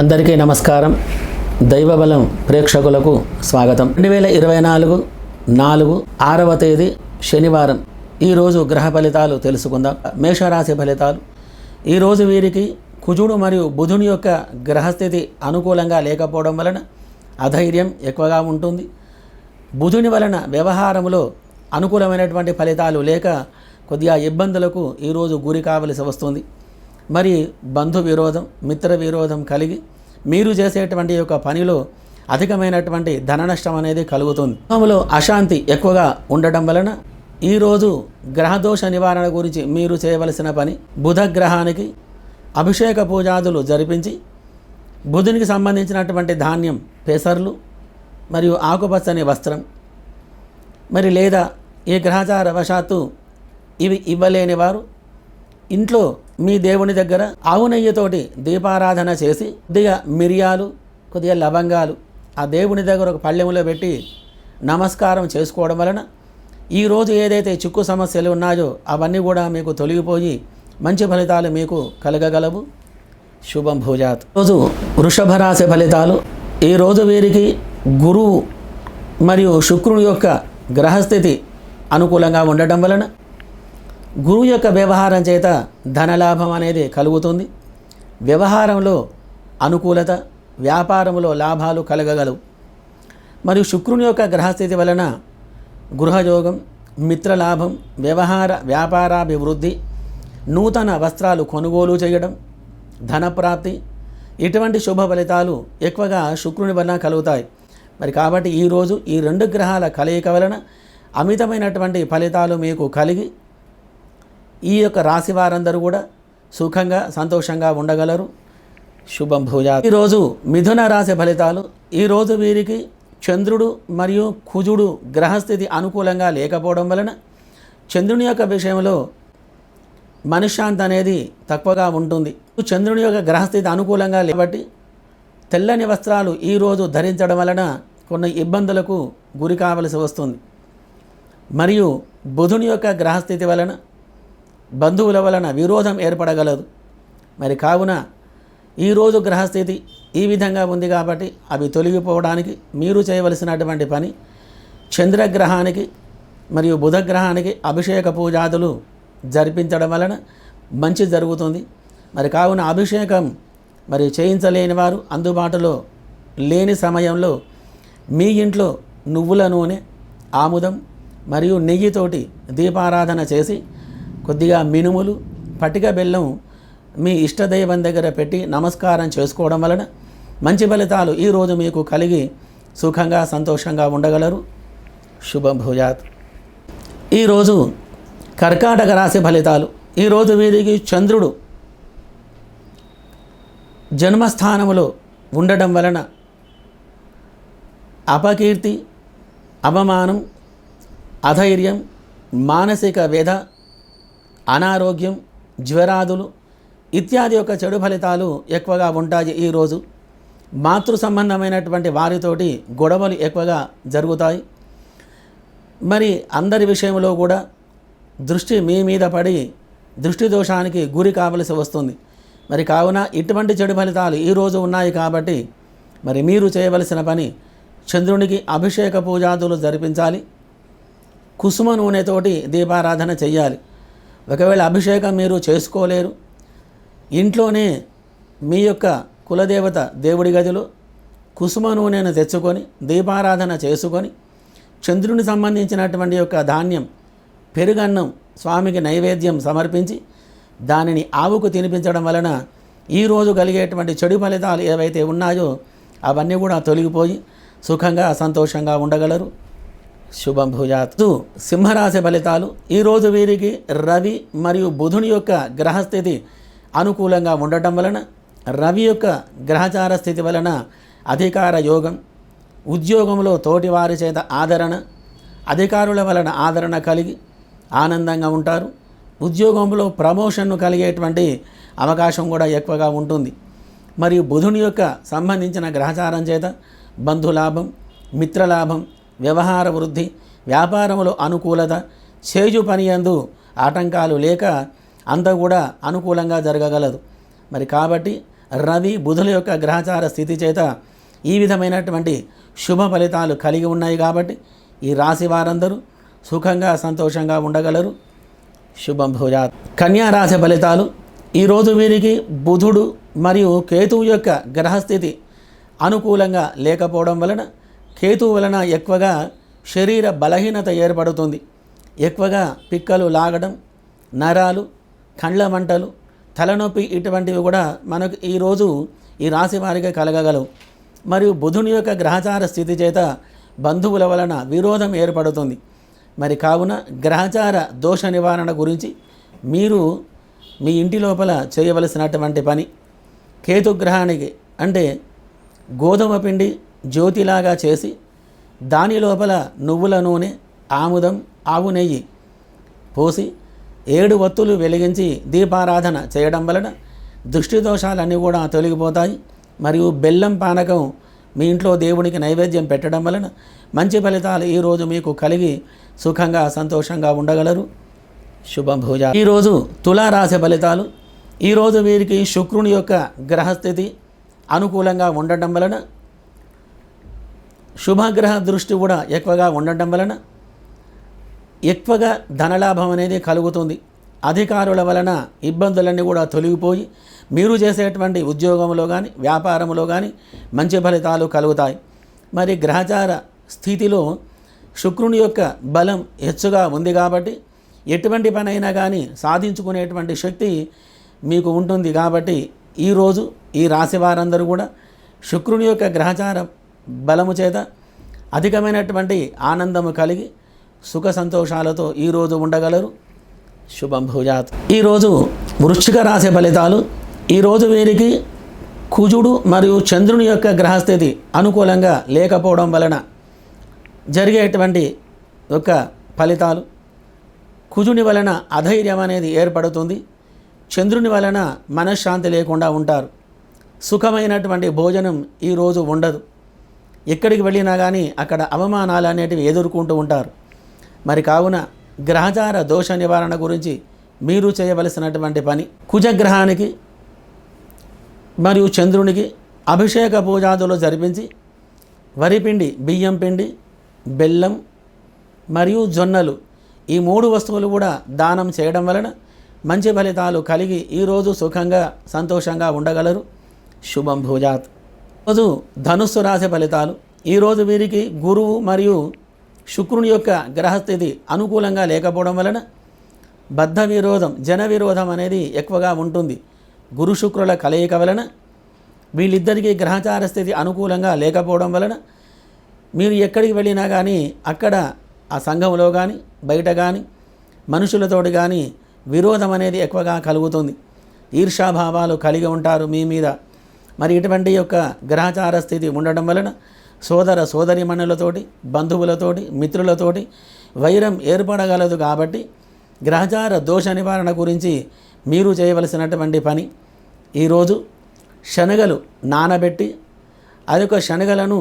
అందరికీ నమస్కారం. దైవబలం ప్రేక్షకులకు స్వాగతం. రెండు వేల ఇరవై నాలుగు నాలుగు ఆరవ తేదీ శనివారం. ఈరోజు గ్రహ ఫలితాలు తెలుసుకుందాం. మేషరాశి ఫలితాలు. ఈరోజు వీరికి కుజుడు మరియు బుధుని యొక్క గ్రహస్థితి అనుకూలంగా లేకపోవడం వలన అధైర్యం ఎక్కువగా ఉంటుంది. బుధుని వలన వ్యవహారంలో అనుకూలమైనటువంటి ఫలితాలు లేక కొద్దిగా ఇబ్బందులకు ఈరోజు గురి కావలసి వస్తుంది. మరి బంధు విరోధం మిత్ర విరోధం కలిగి మీరు చేసేటువంటి యొక్క పనిలో అధికమైనటువంటి ధన నష్టం అనేది కలుగుతుంది. కుటుంబంలో అశాంతి ఎక్కువగా ఉండటం వలన ఈరోజు గ్రహదోష నివారణ గురించి మీరు చేయవలసిన పని బుధ గ్రహానికి అభిషేక పూజాదులు జరిపించి బుధునికి సంబంధించినటువంటి ధాన్యం పెసర్లు మరియు ఆకుపచ్చని వస్త్రం మరి లేదా ఈ గ్రహచార వశాత్తు ఇవి ఇవ్వలేని వారు ఇంట్లో మీ దేవుని దగ్గర ఆవు నెయ్యితోటి దీపారాధన చేసి కొద్దిగా మిరియాలు కొద్దిగా లవంగాలు ఆ దేవుని దగ్గర ఒక పళ్ళెంలో పెట్టి నమస్కారం చేసుకోవడం వలన ఈరోజు ఏదైతే చిక్కు సమస్యలు ఉన్నాయో అవన్నీ కూడా మీకు తొలగిపోయి మంచి ఫలితాలు మీకు కలగగలవు. శుభం భూజాత్. రోజు వృషభ రాశి ఫలితాలు. ఈరోజు వీరికి గురువు మరియు శుక్రుని యొక్క గ్రహస్థితి అనుకూలంగా ఉండటం వలన గురువు యొక్క వ్యవహారం చేత ధనలాభం అనేది కలుగుతుంది. వ్యవహారంలో అనుకూలత వ్యాపారంలో లాభాలు కలగగలవు. మరియు శుక్రుని యొక్క గ్రహస్థితి వలన గృహయోగం మిత్రలాభం వ్యవహార వ్యాపారాభివృద్ధి నూతన వస్త్రాలు కొనుగోలు చేయడం ధనప్రాప్తి ఇటువంటి శుభ ఫలితాలు ఎక్కువగా శుక్రుని వలన కలుగుతాయి. మరి కాబట్టి ఈరోజు ఈ రెండు గ్రహాల కలయిక వలన అమితమైనటువంటి ఫలితాలు మీకు కలిగి ఈ యొక్క రాశి వారందరూ కూడా సుఖంగా సంతోషంగా ఉండగలరు. శుభం భూజా ఈరోజు మిథున రాశి ఫలితాలు ఈరోజు వీరికి చంద్రుడు మరియు కుజుడు గ్రహస్థితి అనుకూలంగా లేకపోవడం వలన చంద్రుని యొక్క విషయంలో మనశ్శాంతి అనేది తక్కువగా ఉంటుంది. చంద్రుని యొక్క గ్రహస్థితి అనుకూలంగా లేబట్టి తెల్లని వస్త్రాలు ఈరోజు ధరించడం వలన కొన్ని ఇబ్బందులకు గురి కావలసి వస్తుంది. మరియు బుధుని యొక్క గ్రహస్థితి వలన బంధువుల వలన విరోధం ఏర్పడగలదు. మరి కావున ఈరోజు గ్రహస్థితి ఈ విధంగా ఉంది కాబట్టి అవి తొలగిపోవడానికి మీరు చేయవలసినటువంటి పని చంద్రగ్రహానికి మరియు బుధగ్రహానికి అభిషేక పూజాదులు జరిపించడం వలన మంచి జరుగుతుంది. మరి కావున అభిషేకం మరి చేయించలేని వారు అందుబాటులో లేని సమయంలో మీ ఇంట్లో నువ్వుల నూనె ఆముదం మరియు నెయ్యితోటి దీపారాధన చేసి కొద్దిగా మినుములు పటిక బెల్లం మీ ఇష్టదైవం దగ్గర పెట్టి నమస్కారం చేసుకోవడం వలన మంచి ఫలితాలు ఈరోజు మీకు కలిగి సుఖంగా సంతోషంగా ఉండగలరు. శుభభూజాత్ ఈరోజు కర్కాటక రాశి ఫలితాలు. ఈరోజు వీరికి చంద్రుడు జన్మస్థానములో ఉండడం వలన అపకీర్తి అవమానం అధైర్యం మానసిక వ్యధ అనారోగ్యం జ్వరాదులు ఇత్యాది యొక్క చెడు ఫలితాలు ఎక్కువగా ఉంటాయి ఈరోజు మాతృ సంబంధమైనటువంటి వారితోటి గొడవలు ఎక్కువగా జరుగుతాయి. మరి అందరి విషయంలో కూడా దృష్టి మీ మీద పడి దృష్టి దోషానికి గురి కావలసి వస్తుంది. మరి కావున ఇటువంటి చెడు ఫలితాలు ఈరోజు ఉన్నాయి కాబట్టి మరి మీరు చేయవలసిన పని చంద్రునికి అభిషేక పూజాదులు జరిపించాలి. కుసుమ నూనెతోటి దీపారాధన చేయాలి ఒకవేళ అభిషేకం మీరు చేసుకోలేరు ఇంట్లోనే మీ యొక్క కులదేవత దేవుడి గదిలో కుసుమ నూనెను తెచ్చుకొని దీపారాధన చేసుకొని చంద్రుని సంబంధించినటువంటి యొక్క ధాన్యం పెరుగన్నం స్వామికి నైవేద్యం సమర్పించి దానిని ఆవుకు తినిపించడం వలన ఈరోజు కలిగేటువంటి చెడు ఫలితాలు ఏవైతే ఉన్నాయో అవన్నీ కూడా తొలగిపోయి సుఖంగా సంతోషంగా ఉండగలరు. శుభం భుజాత్ సింహరాశి ఫలితాలు. ఈరోజు వీరికి రవి మరియు బుధుని యొక్క గ్రహస్థితి అనుకూలంగా ఉండటం వలన రవి యొక్క గ్రహచార స్థితి వలన అధికార యోగం ఉద్యోగంలో తోటివారి చేత ఆదరణ అధికారుల వలన ఆదరణ కలిగి ఆనందంగా ఉంటారు. ఉద్యోగంలో ప్రమోషన్ను కలిగేటువంటి అవకాశం కూడా ఎక్కువగా ఉంటుంది. మరియు బుధుని యొక్క సంబంధించిన గ్రహచారం చేత బంధులాభం మిత్రలాభం వ్యవహార వృద్ధి వ్యాపారములో అనుకూలత చేజు పని యందు ఆటంకాలు లేక అంతా కూడా అనుకూలంగా జరగగలదు. మరి కాబట్టి రవి బుధుల యొక్క గ్రహచార స్థితి చేత ఈ విధమైనటువంటి శుభ ఫలితాలు కలిగి ఉన్నాయి కాబట్టి ఈ రాశి వారందరూ సుఖంగా సంతోషంగా ఉండగలరు. శుభం భూజా కన్యా రాశి ఫలితాలు. ఈరోజు వీరికి బుధుడు మరియు కేతువు యొక్క గ్రహస్థితి అనుకూలంగా లేకపోవడం వలన కేతువు వలన ఎక్కువగా శరీర బలహీనత ఏర్పడుతుంది. ఎక్కువగా పిక్కలు లాగడం నరాలు కండ్ల మంటలు తలనొప్పి ఇటువంటివి కూడా మనకు ఈరోజు ఈ రాశి వారికి కలగగలవు. మరియు బుధుని యొక్క గ్రహచార స్థితి చేత బంధువుల వలన విరోధం ఏర్పడుతుంది. మరి కావున గ్రహచార దోష నివారణ గురించి మీరు మీ ఇంటి లోపల చేయవలసినటువంటి పని. కేతుగ్రహానికి అంటే గోధుమ పిండి జ్యోతిలాగా చేసి దాని లోపల నువ్వుల నూనె ఆముదం ఆవు నెయ్యి పోసి ఏడు వత్తులు వెలిగించి దీపారాధన చేయడం వలన దృష్టి దోషాలన్నీ కూడా తొలగిపోతాయి. మరియు బెల్లం పానకం మీ ఇంట్లో దేవునికి నైవేద్యం పెట్టడం వలన మంచి ఫలితాలు ఈరోజు మీకు కలిగి సుఖంగా సంతోషంగా ఉండగలరు. శుభభూజ ఈరోజు తులారాశి ఫలితాలు. ఈరోజు వీరికి శుక్రుని యొక్క గ్రహస్థితి అనుకూలంగా ఉండటం వలన శుభగ్రహ దృష్టి కూడా ఎక్కువగా ఉండటం వలన ఎక్కువగా ధనలాభం అనేది కలుగుతుంది. అధికారుల వలన ఇబ్బందులన్నీ కూడా తొలగిపోయి మీరు చేసేటువంటి ఉద్యోగంలో కానీ వ్యాపారంలో కానీ మంచి ఫలితాలు కలుగుతాయి. మరి గ్రహచార స్థితిలో శుక్రుని యొక్క బలం హెచ్చుగా ఉంది కాబట్టి ఎటువంటి పనైనా కానీ సాధించుకునేటువంటి శక్తి మీకు ఉంటుంది కాబట్టి ఈరోజు ఈ రాశి వారందరూ కూడా శుక్రుని యొక్క గ్రహచారం బలము చేత అధికమైనటువంటి ఆనందము కలిగి సుఖ సంతోషాలతో ఈరోజు ఉండగలరు. శుభం భూజాత్. ఈరోజు వృశ్చిక రాశి ఫలితాలు ఈరోజు వీరికి కుజుడు మరియు చంద్రుని యొక్క గ్రహస్థితి అనుకూలంగా లేకపోవడం వలన జరిగేటువంటి యొక్క ఫలితాలు కుజుని వలన అధైర్యం అనేది ఏర్పడుతుంది. చంద్రుని వలన మనశ్శాంతి లేకుండా ఉంటారు. సుఖమైనటువంటి భోజనం ఈరోజు ఉండదు. ఎక్కడికి వెళ్ళినా కానీ అక్కడ అవమానాలు అనేటివి ఎదుర్కొంటూ ఉంటారు. మరి కావున గ్రహచార దోష నివారణ గురించి మీరు చేయవలసినటువంటి పని కుజగ్రహానికి మరియు చంద్రునికి అభిషేక పూజాదులు జరిపించి వరిపిండి బియ్యం పిండి బెల్లం మరియు జొన్నలు ఈ మూడు వస్తువులు కూడా దానం చేయడం వలన మంచి ఫలితాలు కలిగి ఈరోజు సుఖంగా సంతోషంగా ఉండగలరు. శుభం భూజాత్. రోజు ధనుస్సు రాశి ఫలితాలు. ఈరోజు వీరికి గురువు మరియు శుక్రుని యొక్క గ్రహస్థితి అనుకూలంగా లేకపోవడం వలన బద్ధ విరోధం జన విరోధం అనేది ఎక్కువగా ఉంటుంది. గురు శుక్రుల కలయిక వలన వీళ్ళిద్దరికీ గ్రహచార స్థితి అనుకూలంగా లేకపోవడం వలన మీరు ఎక్కడికి వెళ్ళినా కానీ అక్కడ ఆ సంఘంలో కానీ బయట కానీ మనుషులతోటి కానీ విరోధం అనేది ఎక్కువగా కలుగుతుంది. ఈర్షాభావాలు కలిగి ఉంటారు మీ మీద. మరి ఇటువంటి యొక్క గ్రహచార స్థితి ఉండడం వలన సోదర సోదరిమణులతోటి బంధువులతోటి మిత్రులతోటి వైరం ఏర్పడగలదు కాబట్టి గ్రహచార దోష నివారణ గురించి మీరు చేయవలసినటువంటి పని ఈరోజు శనగలు నానబెట్టి అదొక శనగలను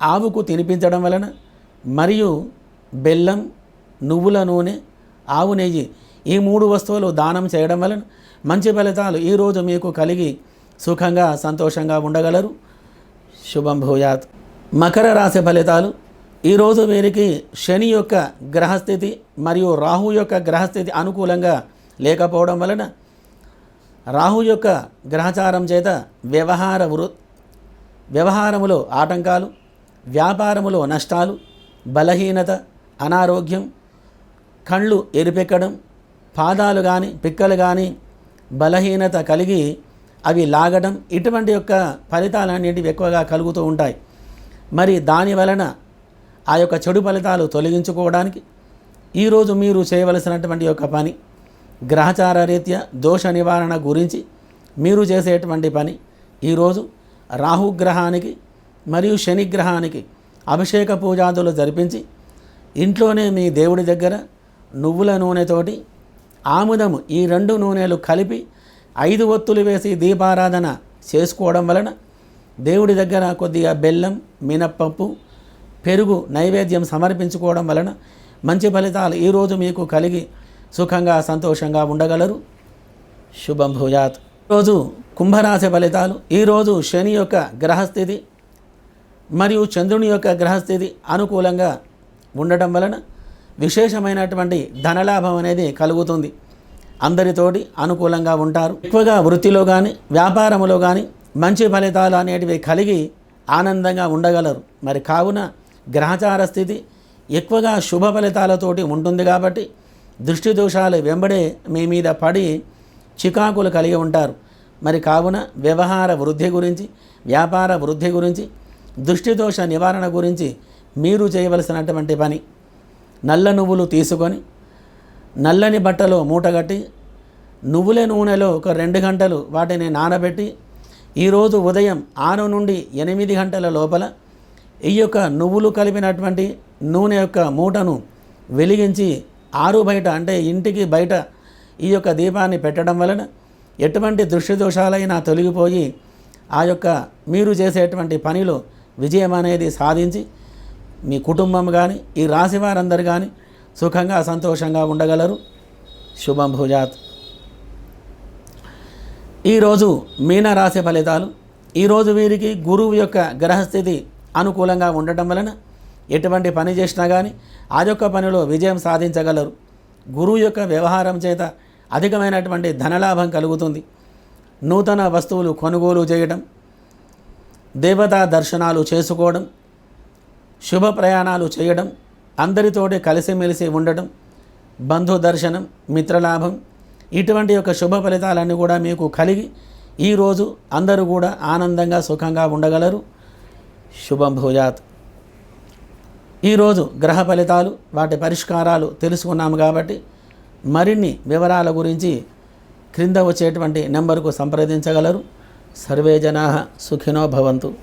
ఆవుకు తినిపించడం వలన మరియు బెల్లం నువ్వుల నూనె ఆవు నెయ్యి ఈ మూడు వస్తువులు దానం చేయడం వలన మంచి ఫలితాలు ఈరోజు మీకు కలిగి సుఖంగా సంతోషంగా ఉండగలరు. శుభం భూయాత్. మకర రాశి ఫలితాలు. ఈరోజు వీరికి శని యొక్క గ్రహస్థితి మరియు రాహు యొక్క గ్రహస్థితి అనుకూలంగా లేకపోవడం వలన రాహు యొక్క గ్రహచారం చేత వ్యవహార వృ వ్యవహారములో ఆటంకాలు వ్యాపారములో నష్టాలు బలహీనత అనారోగ్యం కళ్ళు ఎరిపెక్కడం పాదాలు కానీ పిక్కలు కానీ బలహీనత కలిగి అవి లాగడం ఇటువంటి యొక్క ఫలితాలు అనేటివి ఎక్కువగా కలుగుతూ ఉంటాయి. మరి దాని వలన ఆ యొక్క చెడు ఫలితాలు తొలగించుకోవడానికి ఈరోజు మీరు చేయవలసినటువంటి యొక్క పని గ్రహచార రీత్యా దోష నివారణ గురించి మీరు చేసేటువంటి పని. ఈరోజు రాహుగ్రహానికి మరియు శనిగ్రహానికి అభిషేక పూజాదులు జరిపించి ఇంట్లోనే మీ దేవుడి దగ్గర నువ్వుల నూనెతోటి ఆముదము ఈ రెండు నూనెలు కలిపి ఐదు ఒత్తులు వేసి దీపారాధన చేసుకోవడం వలన దేవుడి దగ్గర కొద్దిగా బెల్లం మినప్పప్పు పెరుగు నైవేద్యం సమర్పించుకోవడం వలన మంచి ఫలితాలు ఈరోజు మీకు కలిగి సుఖంగా సంతోషంగా ఉండగలరు. శుభం భూయాత్. రోజు కుంభరాశి ఫలితాలు ఈరోజు శని యొక్క గ్రహస్థితి మరియు చంద్రుని యొక్క గ్రహస్థితి అనుకూలంగా ఉండటం వలన విశేషమైనటువంటి ధనలాభం అనేది కలుగుతుంది. అందరితోటి అనుకూలంగా ఉంటారు. ఎక్కువగా వృత్తిలో కానీ వ్యాపారంలో కానీ మంచి ఫలితాలు అనేటివి కలిగి ఆనందంగా ఉండగలరు. మరి కావున గ్రహచార స్థితి ఎక్కువగా శుభ ఫలితాలతోటి ఉంటుంది కాబట్టి దృష్టి దోషాలు వెంబడే మీ మీద పడి చికాకులు కలిగి ఉంటారు. మరి కావున వ్యవహార వృద్ధి గురించి వ్యాపార వృద్ధి గురించి దృష్టి దోష నివారణ గురించి మీరు చేయవలసినటువంటి పని నల్ల నువ్వులు తీసుకొని నల్లని బట్టలో మూటగట్టి నువ్వుల నూనెలో ఒక రెండు గంటలు వాటిని నానబెట్టి ఈరోజు ఉదయం ఆరు నుండి ఎనిమిది గంటల లోపల ఈ యొక్క నువ్వులు కలిపినటువంటి నూనె యొక్క మూటను వెలిగించి ఆరు బయట అంటే ఇంటికి బయట ఈ యొక్క దీపాన్ని పెట్టడం వలన ఎటువంటి దృష్టిదోషాలైనా తొలగిపోయి ఆ యొక్క మీరు చేసేటువంటి పనిలో విజయం అనేది సాధించి మీ కుటుంబం కానీ ఈ రాశి వారందరు కానీ సుఖంగా సంతోషంగా ఉండగలరు. శుభం భుజాత్. ఈరోజు మీనరాశి ఫలితాలు. ఈరోజు వీరికి గురువు యొక్క గ్రహస్థితి అనుకూలంగా ఉండటం వలన ఎటువంటి పని చేసినా కానీ ఆ యొక్క పనిలో విజయం సాధించగలరు. గురువు యొక్క వ్యవహారం చేత అధికమైనటువంటి ధనలాభం కలుగుతుంది. నూతన వస్తువులు కొనుగోలు చేయడం దేవతా దర్శనాలు చేసుకోవడం శుభ ప్రయాణాలు చేయడం అందరితోటి కలిసిమెలిసి ఉండటం బంధు దర్శనం మిత్రలాభం ఇటువంటి యొక్క శుభ ఫలితాలన్నీ కూడా మీకు కలిగి ఈరోజు అందరూ కూడా ఆనందంగా సుఖంగా ఉండగలరు. శుభం భూజాత్. ఈరోజు గ్రహ ఫలితాలు వాటి పరిష్కారాలు తెలుసుకున్నాము కాబట్టి మరిన్ని వివరాల గురించి క్రింద వచ్చేటువంటి నెంబర్కు సంప్రదించగలరు. సర్వే జనా సుఖినో భవంతు.